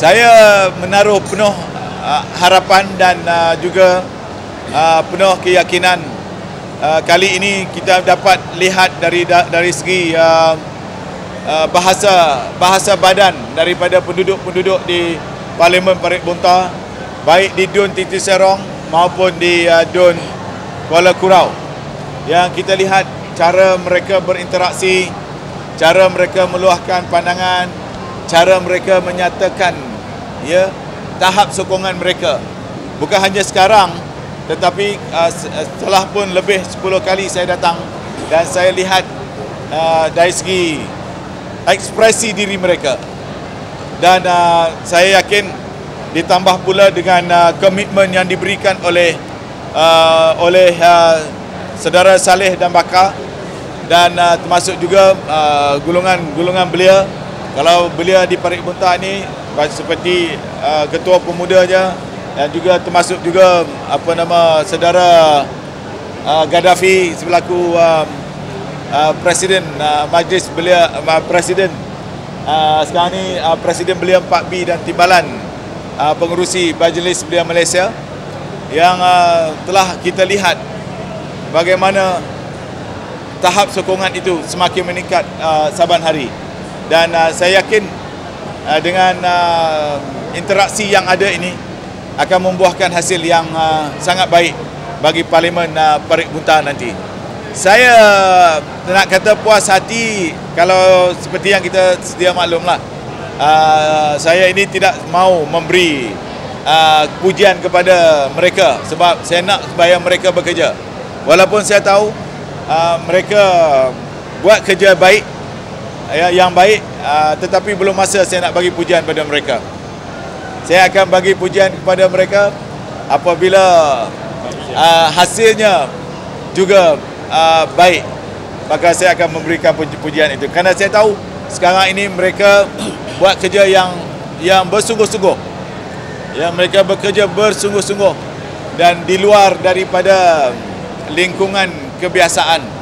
Saya menaruh penuh uh, harapan dan uh, juga uh, penuh keyakinan uh, kali ini kita dapat lihat dari dari segi uh, uh, bahasa bahasa badan daripada penduduk-penduduk di Parlimen Parit Bontar baik di Dun Titi Serong maupun di uh, Dun Kuala Kurau. Yang kita lihat cara mereka berinteraksi cara mereka meluahkan pandangan cara mereka menyatakan ya tahap sokongan mereka. Bukan hanya sekarang tetapi uh, setelah pun lebih 10 kali saya datang dan saya lihat uh, dari segi ekspresi diri mereka. Dan uh, saya yakin ditambah pula dengan uh, komitmen yang diberikan oleh uh, oleh uh, saudara Saleh dan Bakar dan uh, termasuk juga uh, golongan-golongan belia. Kalau belia di Parit Buntah ni seperti uh, ketua pemudanya dan juga termasuk juga apa nama saudara uh, Gaddafi sebelaku uh, uh, presiden uh, majlis belia uh, presiden. Uh, sekarang ni uh, presiden belia 4B dan timbalan uh, pengurusi majlis belia Malaysia yang uh, telah kita lihat bagaimana tahap sokongan itu semakin meningkat uh, saban hari. Dan uh, saya yakin uh, dengan uh, interaksi yang ada ini akan membuahkan hasil yang uh, sangat baik bagi Parlimen uh, Parit Buntar nanti. Saya nak kata puas hati kalau seperti yang kita sedia maklumlah. Uh, saya ini tidak mau memberi uh, pujian kepada mereka sebab saya nak supaya mereka bekerja. Walaupun saya tahu uh, mereka buat kerja baik yang baik uh, tetapi belum masa saya nak bagi pujian pada mereka. Saya akan bagi pujian kepada mereka apabila uh, hasilnya juga uh, baik. Maka saya akan memberikan pujian itu. Kerana saya tahu sekarang ini mereka buat kerja yang yang bersungguh-sungguh. Ya mereka bekerja bersungguh-sungguh dan di luar daripada lingkungan kebiasaan